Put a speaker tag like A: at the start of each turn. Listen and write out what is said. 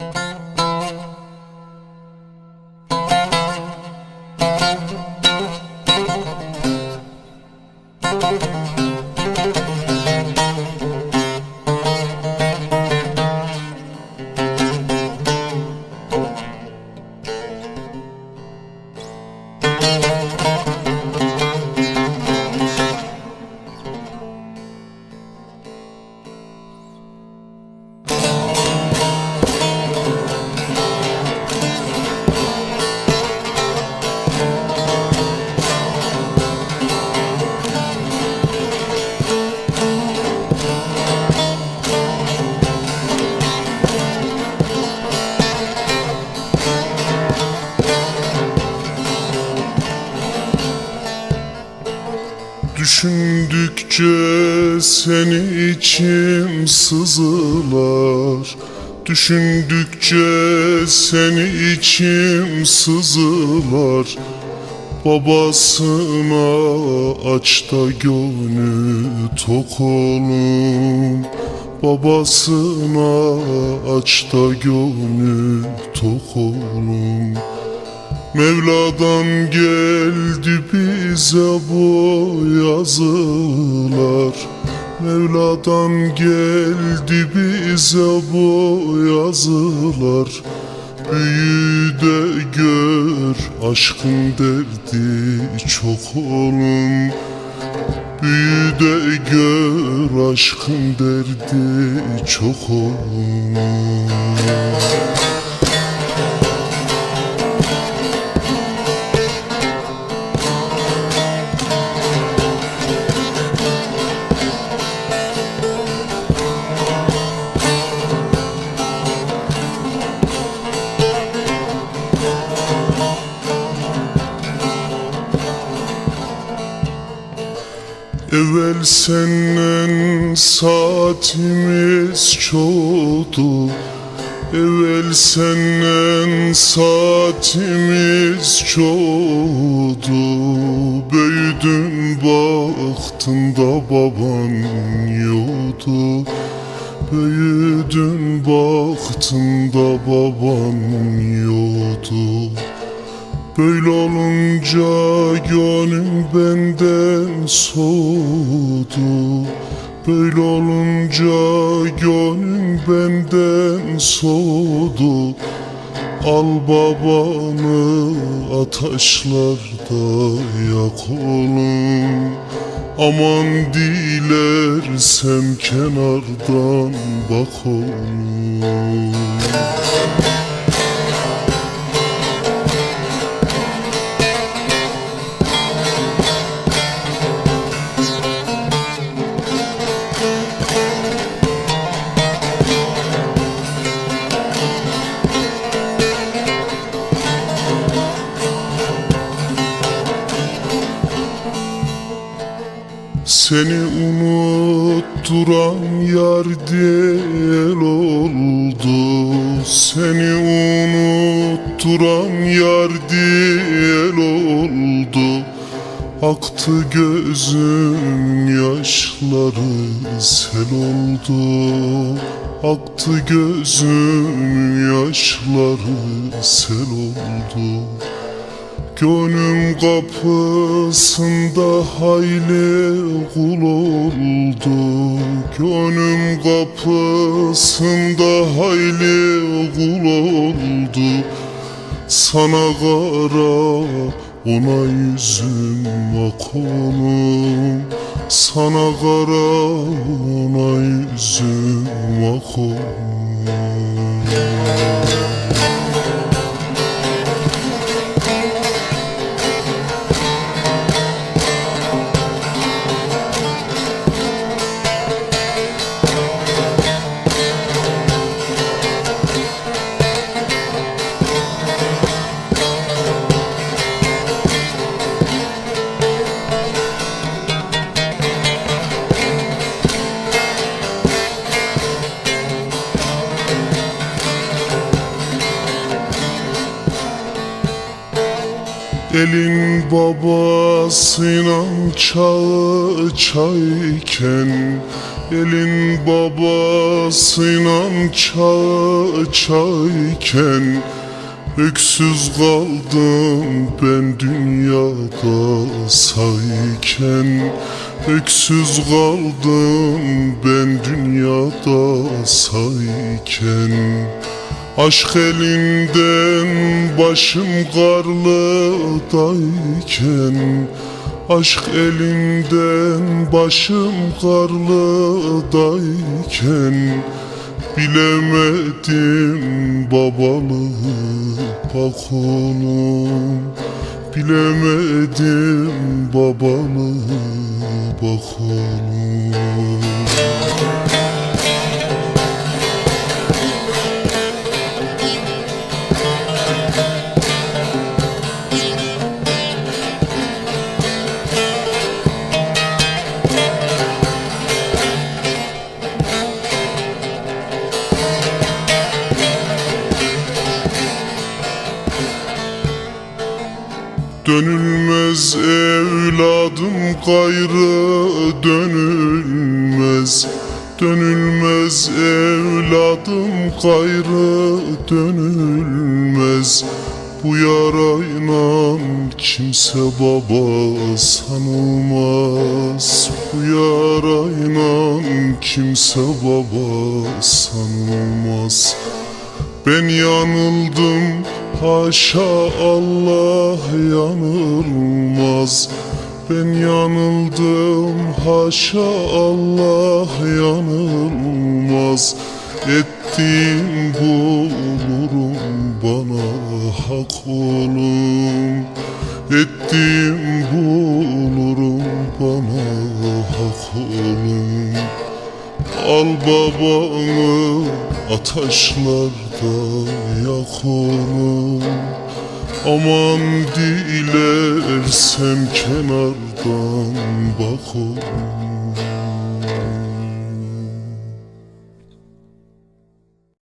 A: Thank you. Düşündükçe seni içim sızılar. Düşündükçe seni içim sızılar. Babasına aç da gönlü tok olun. Babasına aç da gönlü tok olun Mevla'dan geldi bize bu yazılar. Mevla'dan geldi bize bu yazılar. Büyü de gör aşkın derdi çok olun. Büyü de gör aşkın derdi çok olun Evvel senden saatimiz çoğdu Evvel senden saatimiz çoğdu Büyüdün baktın da baban yoktu. Büyüdün baktın da baban yoktu Böyle olunca gönlüm benden soğudu. Böyle olunca gönlüm benden soğudu. Al babanı ataşlarda yak oğlum. Aman dilersem kenardan bak oğlum Seni unutturan yar değil oldu. Seni unutturan yar değil oldu. Aktı gözün yaşları sel oldu. Aktı gözün yaşları sel oldu Gönlüm kapısında hayli kul oldu. Gönlüm kapısında hayli kul oldu. Sana kara ona yüzüm ak oğlum. Sana kara ona yüzüm ak oğlum Elin babasıyla çağı çayken Elin babasıyla çağı çayken Öksüz kaldım ben dünyada sayken Öksüz kaldım ben dünyada sayken Aşk elinden başım karlıdayken Aşk elinden başım karlıdayken Bilemedim babalığı bak oğlum Bilemedim babalığı bak Dönülmez evladım gayrı dönülmez. Dönülmez evladım gayrı dönülmez. Bu yarayla kimse baba sanılmaz. Bu yarayla kimse baba sanılmaz ben yanıldım haşa Allah yanılmaz. Ben yanıldım haşa Allah yanılmaz. Ettiğim bulurum bana hak olum Ettiğim bulurum bana hak olum Al babamı ataşlarda yak oğlum Aman dilersem kenardan bak oğlum